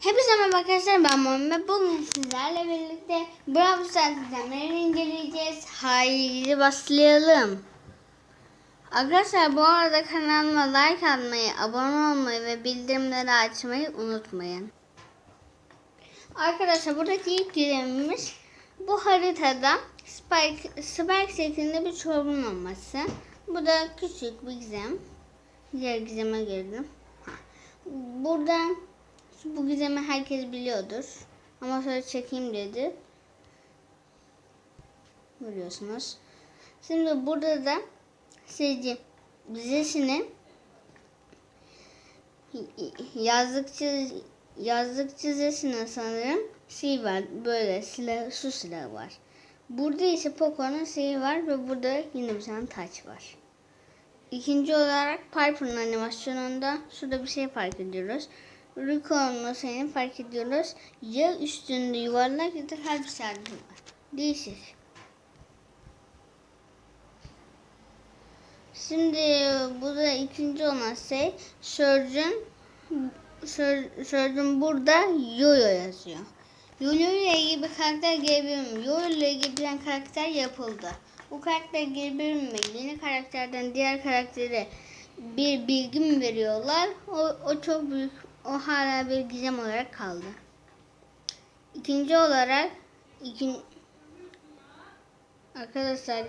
Hepinize merhaba arkadaşlar ben Muhammed. Bugün sizlerle birlikte Brawl Stars sistemlerini inceleyeceğiz. Haydi başlayalım. Arkadaşlar bu arada kanalıma like atmayı, abone olmayı ve bildirimleri açmayı unutmayın. Arkadaşlar buradaki ilk görevimiz bu haritada Spike, Spike şeklinde bir çorbun olması. Bu da küçük bir gizem. Diğer gizeme girdim. Burada bu gizemi herkes biliyordur. Ama sonra çekeyim dedi. Görüyorsunuz. Şimdi burada da seyirci dizisini yazdıkça yazdıkça dizisine sanırım şey var böyle silah su silahı var. Burada ise Poco'nun şeyi var ve burada yine bir tane taç var. İkinci olarak Piper'ın animasyonunda şurada bir şey fark ediyoruz. Rico'nun şeyini fark ediyoruz. Ya üstünde yuvarlak ya da kalp işareti var. Değişik. Şimdi bu da ikinci olan şey Surgeon Surgeon burada Yoyo yazıyor. Yoyo ile ilgili bir karakter gelebilir mi? Yoyo ile ilgili bir karakter yapıldı. Bu karakter gelebilir mi? Yeni karakterden diğer karaktere bir bilgi mi veriyorlar? O, o çok büyük, o hala bir gizem olarak kaldı. İkinci olarak, ikin, arkadaşlar,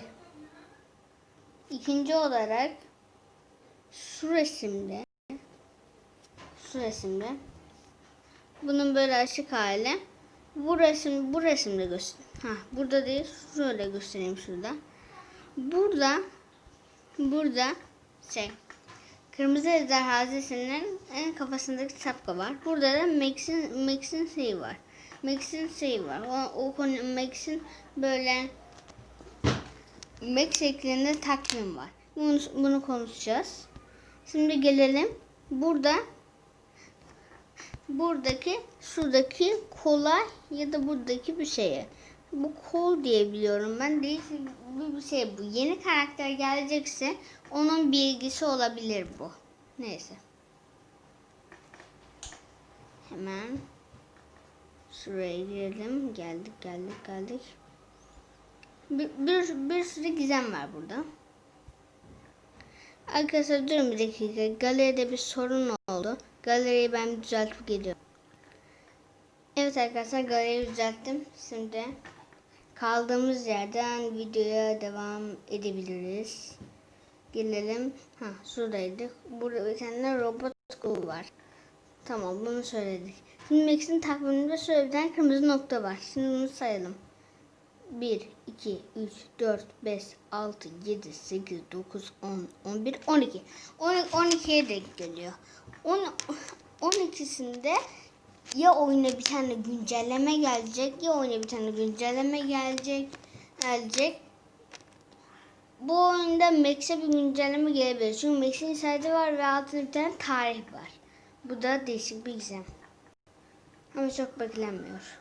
ikinci olarak şu resimde, şu resimde, bunun böyle açık hali. Bu resim, bu resimde göster. Ha, burada değil, şöyle göstereyim şurada. Burada, burada şey, Kırmızı ejderha haznesinin en kafasındaki şapka var. Burada da Max'in Max'in şeyi var. Max'in şeyi var. O, o konu Max'in böyle Max şeklinde takvim var. Bunu, bunu konuşacağız. Şimdi gelelim. Burada buradaki şuradaki kola ya da buradaki bir şeye. Bu kol diye biliyorum ben. Değişik bir şey bu. Yeni karakter gelecekse onun bilgisi olabilir bu. Neyse. Hemen şuraya girelim. Geldik geldik geldik. Bir, bir, bir sürü gizem var burada. Arkadaşlar durun bir dakika. Galeride bir sorun oldu. Galeriyi ben düzeltip geliyorum. Evet arkadaşlar galeriyi düzelttim. Şimdi kaldığımız yerden videoya devam edebiliriz. Gelelim. Ha şuradaydık. Burada bir tane robot kolu var. Tamam bunu söyledik. Şimdi Max'in takviminde şöyle bir tane kırmızı nokta var. Şimdi bunu sayalım. 1, 2, 3, 4, 5, 6, 7, 8, 9, 10, 11, 12. 12 12'ye denk geliyor. 10, 12'sinde ya oyuna bir tane güncelleme gelecek ya oyuna bir tane güncelleme gelecek. Gelecek. Bu oyunda Max'e bir güncelleme gelebilir. Çünkü Max'in işareti var ve altında bir tane tarih var. Bu da değişik bir gizem. Ama çok beklenmiyor.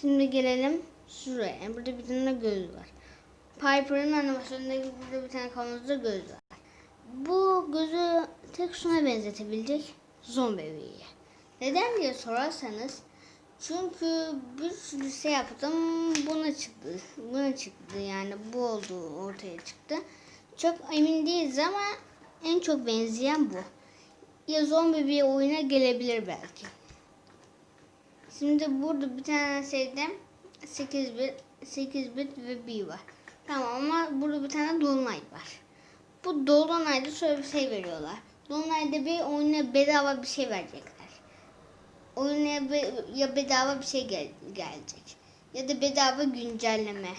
Şimdi gelelim şuraya. Burada bir tane göz var. Piper'ın animasyonundaki burada bir tane kavanozda göz var. Bu gözü tek şuna benzetebilecek zombi bebeği. Neden diye sorarsanız çünkü bir sürü şey yaptım buna çıktı. Buna çıktı yani bu oldu ortaya çıktı. Çok emin değiliz ama en çok benzeyen bu. Ya zombi bir oyuna gelebilir belki. Şimdi burada bir tane şeyde 8 bit, 8 bit ve B var. Tamam ama burada bir tane dolunay var. Bu dolunayda şöyle bir şey veriyorlar. Dolunayda bir oyuna bedava bir şey verecekler. Oyuna ya bedava bir şey gel, gelecek. Ya da bedava güncelleme.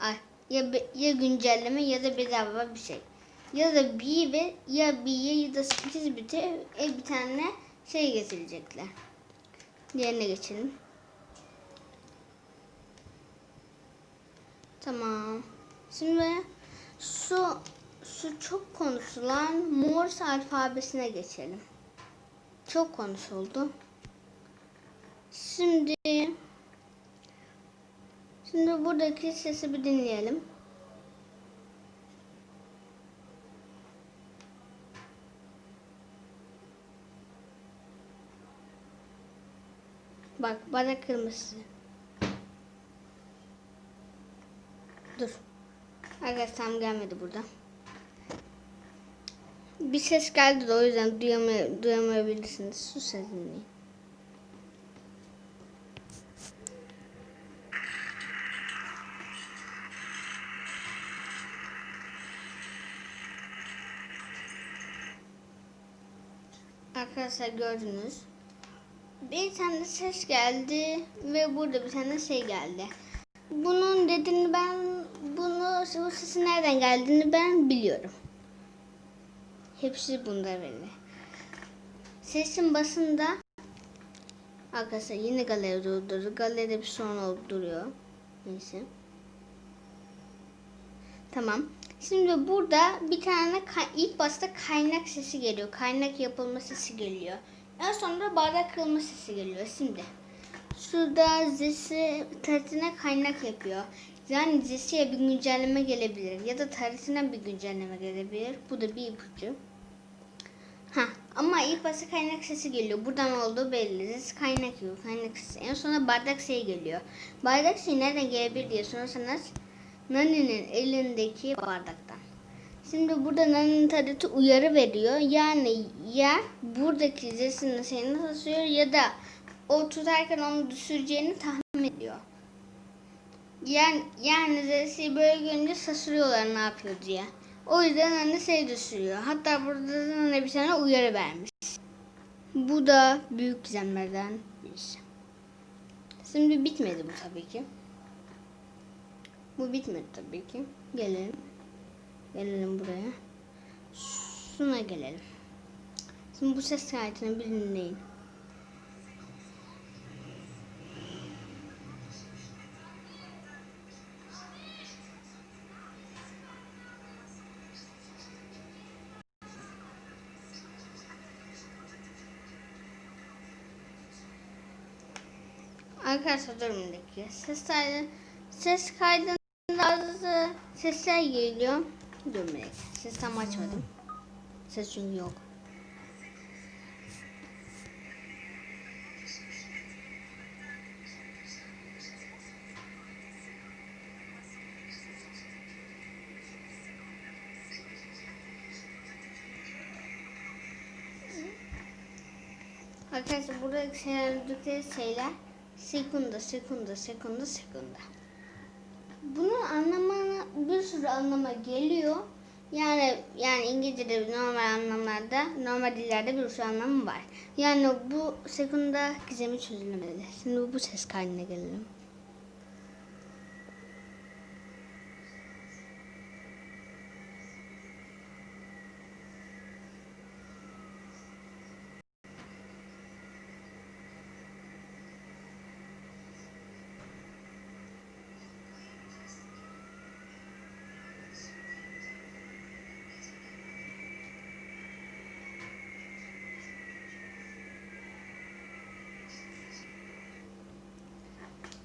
Ay, ya, be, ya güncelleme ya da bedava bir şey. Ya da B ve ya B'ye ya da 8 bite e, bir tane şey getirecekler. Diğerine geçelim. Tamam. Şimdi şu şu çok konuşulan Morse alfabesine geçelim. Çok konuşuldu. Şimdi Şimdi buradaki sesi bir dinleyelim. Bak bana kırmızı. Dur. Arkadaşlar tam gelmedi burada. Bir ses geldi de o yüzden duyamay duyamayabilirsiniz. Sus sesini Arkadaşlar gördünüz. Bir tane ses geldi ve burada bir tane şey geldi. Bunun dediğini ben bunu bu sesin nereden geldiğini ben biliyorum. Hepsi bunda belli. Sesin basında arkadaşlar yine galeri durdurdu. Galeride bir sorun olup duruyor. Neyse. Tamam. Şimdi burada bir tane ilk başta kaynak sesi geliyor. Kaynak yapılma sesi geliyor. En sonra bardak kırılma sesi geliyor. Şimdi şurada zesi tarzına kaynak yapıyor. Yani zesiye bir güncelleme gelebilir ya da tarzına bir güncelleme gelebilir. Bu da bir ipucu. Ha ama ilk başta kaynak sesi geliyor. Buradan olduğu belli. Zesi kaynak yok. Kaynak sesi. En sonra bardak sesi geliyor. Bardak sesi nereden gelebilir diye sorarsanız Nani'nin elindeki bardaktan. Şimdi burada Nani'nin tableti uyarı veriyor. Yani ya buradaki zesinin seni taşıyor ya da o tutarken onu düşüreceğini tahmin ediyor. Yani, yani zesi böyle görünce şaşırıyorlar ne yapıyor diye. O yüzden Nani şey düşürüyor. Hatta burada da bir tane uyarı vermiş. Bu da büyük gizemlerden birisi. Şimdi bitmedi bu tabii ki. Bu bitmedi tabii ki. Gelelim. Gelelim buraya. Şuna gelelim. Şimdi bu ses kaydını bir dinleyin. Arkadaşlar dakika. Ses kaydı, ses kaydında bazı sesler geliyor. Dur bir. Ses tam açmadım. Ses çünkü yok. Arkadaşlar burada söyledikleri şeyler sekunda, sekunda, sekunda, sekunda. Anlamına bir sürü anlama geliyor. Yani yani İngilizce'de normal anlamlarda, normal dillerde bir sürü anlamı var. Yani bu sekunda gizemi çözülemedi. Şimdi bu ses kaydına gelelim.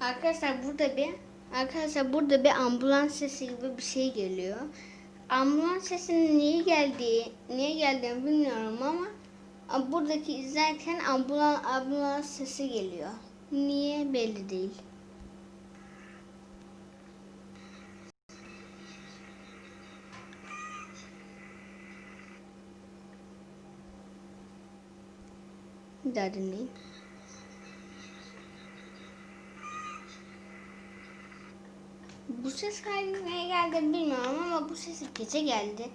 Arkadaşlar burada bir arkadaşlar burada bir ambulans sesi gibi bir şey geliyor. Ambulans sesinin niye geldiği, niye geldiğini bilmiyorum ama buradaki izlerken ambulans ambulans sesi geliyor. Niye belli değil. Bir daha dinleyin. Bu ses kaydı neye geldi bilmiyorum ama bu ses gece geldi.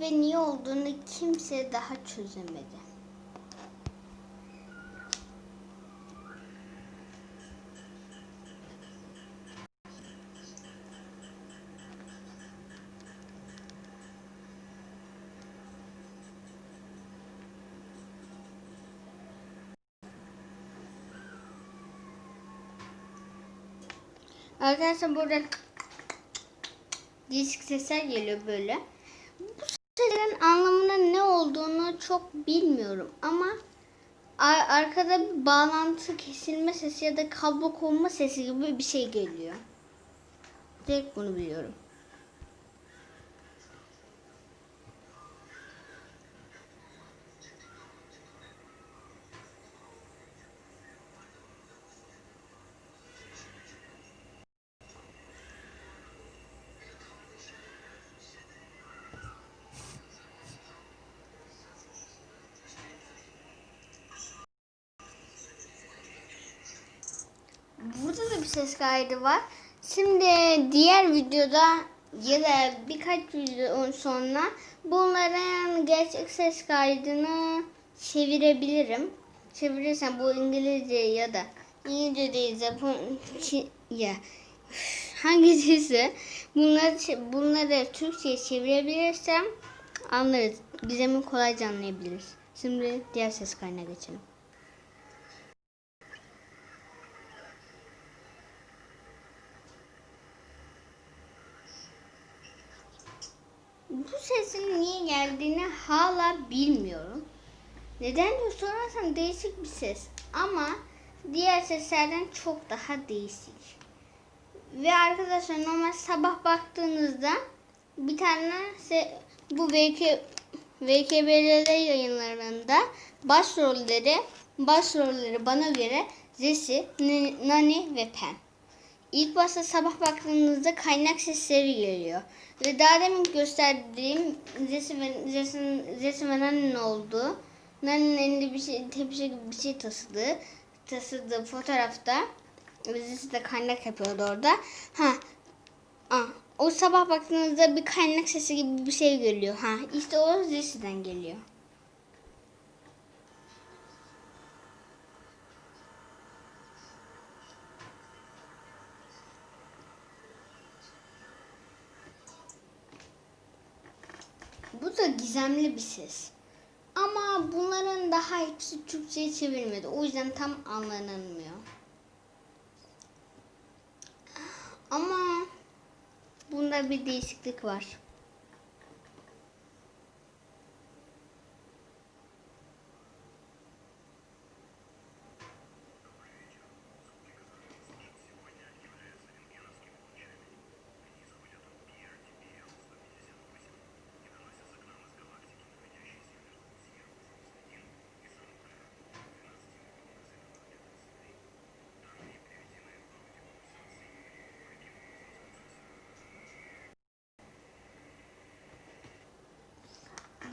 Ve niye olduğunu kimse daha çözemedi. Arkadaşlar burada değişik sesler geliyor böyle. Bu seslerin anlamının ne olduğunu çok bilmiyorum ama ar- arkada bir bağlantı kesilme sesi ya da kablo konma sesi gibi bir şey geliyor. Tek bunu biliyorum. bir ses kaydı var. Şimdi diğer videoda ya da birkaç video sonra bunların gerçek ses kaydını çevirebilirim. Çevirirsem bu İngilizce ya da İngilizce değil Japon Çin- ya hangisi bunları bunları Türkçe'ye çevirebilirsem anlarız. Gizemi kolayca anlayabiliriz. Şimdi diğer ses kaydına geçelim. Bu sesin niye geldiğini hala bilmiyorum. Neden diye sorarsan değişik bir ses. Ama diğer seslerden çok daha değişik. Ve arkadaşlar normal sabah baktığınızda bir tane se- bu VK, VKBLL yayınlarında başrolleri başrolleri bana göre N- Nani ve Pen. İlk başta sabah baktığınızda kaynak sesleri geliyor. Ve daha demin gösterdiğim Zesi ve, Zesi, Zesi ve Nani'nin olduğu Nani'nin elinde bir şey, tepsi gibi bir şey taşıdığı, taşıdığı fotoğrafta Zesi de kaynak yapıyordu orada. Ha, ah, o sabah baktığınızda bir kaynak sesi gibi bir şey geliyor. Ha, işte o Zesi'den geliyor. Bu da gizemli bir ses. Ama bunların daha hepsi Türkçe'ye çevirmedi. O yüzden tam anlanılmıyor. Ama bunda bir değişiklik var.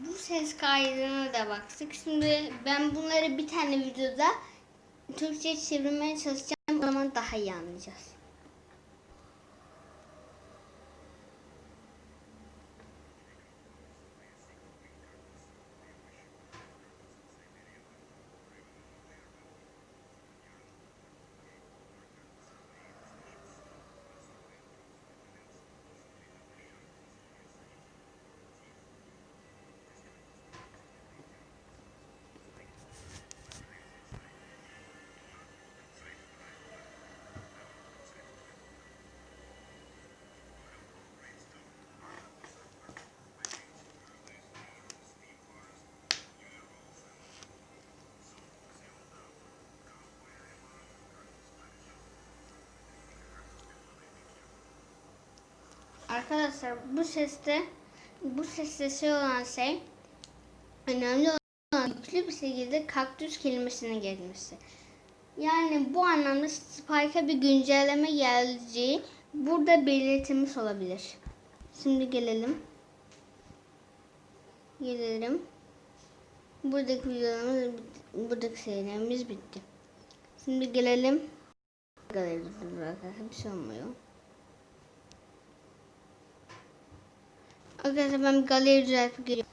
Bu ses kaydına da baktık. Şimdi ben bunları bir tane videoda Türkçe çevirmeye çalışacağım. O zaman daha iyi anlayacağız. Arkadaşlar bu seste bu seste şey olan şey önemli olan yüklü bir şekilde kaktüs kelimesinin gelmesi. Yani bu anlamda Spike'a bir güncelleme geleceği burada belirtilmiş olabilir. Şimdi gelelim. Gelelim. Buradaki videolarımız, buradaki serilerimiz bitti. Şimdi gelelim. Arkadaşlar bir şey olmuyor. Arkadaşlar ben galeri düzeltip geliyorum.